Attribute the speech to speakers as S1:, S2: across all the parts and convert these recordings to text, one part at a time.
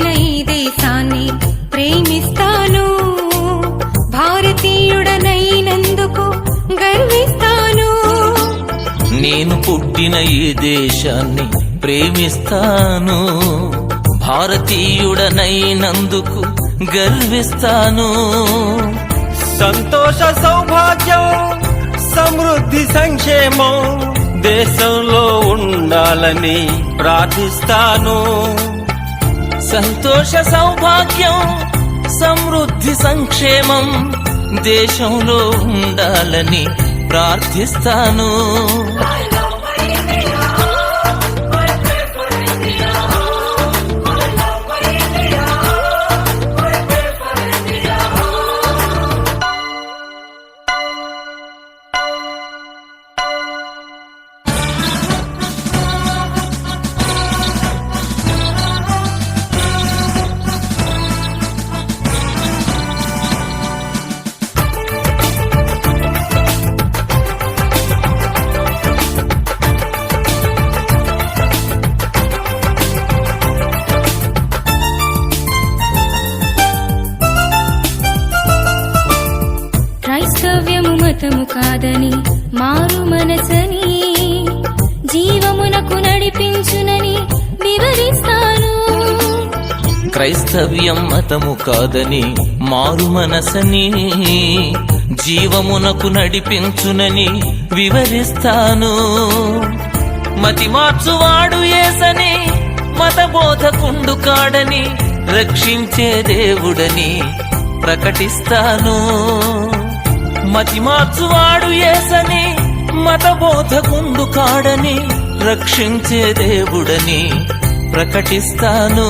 S1: పుట్టిన ఈ దేశాన్ని ప్రేమిస్తాను. భారతీయుడనైనందుకు గర్విస్తాను.
S2: నేను పుట్టిన ఈ దేశాన్ని ప్రేమిస్తాను. భారతీయుడనైనందుకు గర్విస్తాను.
S3: సంతోష సౌభాగ్యం సమృద్ధి సంక్షేమం దేశంలో ఉండాలని ప్రార్థిస్తాను.
S2: సంతోష సౌభాగ్యం సమృద్ధి సంక్షేమం దేశంలో ఉండాలని ప్రార్థిస్తాను.
S1: క్రైస్తవ్యము మతము కాదని మారు మనసని జీవమునకు నడిపించునని వివరిస్తాను.
S2: క్రైస్తవ్యం మతము కాదని మారు మనసని జీవమునకు నడిపించునని వివరిస్తాను. మతి మార్చువాడు ఏసని మత బోధకుండు కాడని రక్షించే దేవుడని ప్రకటిస్తాను. మతి మార్చువాడు ఏసని మతబోధకుందు కాడని రక్షించే దేవుడని ప్రకటిస్తాను.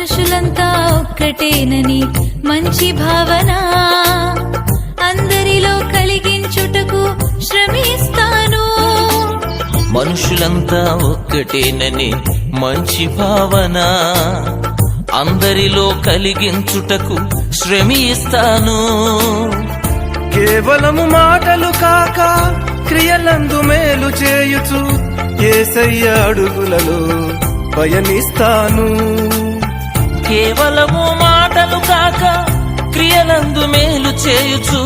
S1: మనుషులంతా ఒక్కటేనని మంచి భావన? అందరిలో కలిగించుటకు శ్రమిస్తాను.
S2: మనుషులంతా ఒక్కటేనని మంచి భావన? అందరిలో కలిగించుటకు శ్రమిస్తాను.
S3: కేవలము మాటలు కాక క్రియలందు మేలు చేయుచు ఏసయ్య అడుగులలో పయనిస్తాను.
S2: కేవలము మాటలు కాక క్రియలందు మేలు చేయుచు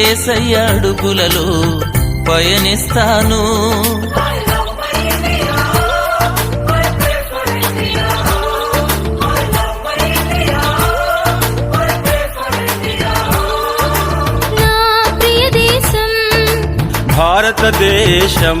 S2: ఏసయ్య అడుగులలో పయనిస్తాను.
S1: నా ప్రియ దేశం
S3: భారతదేశం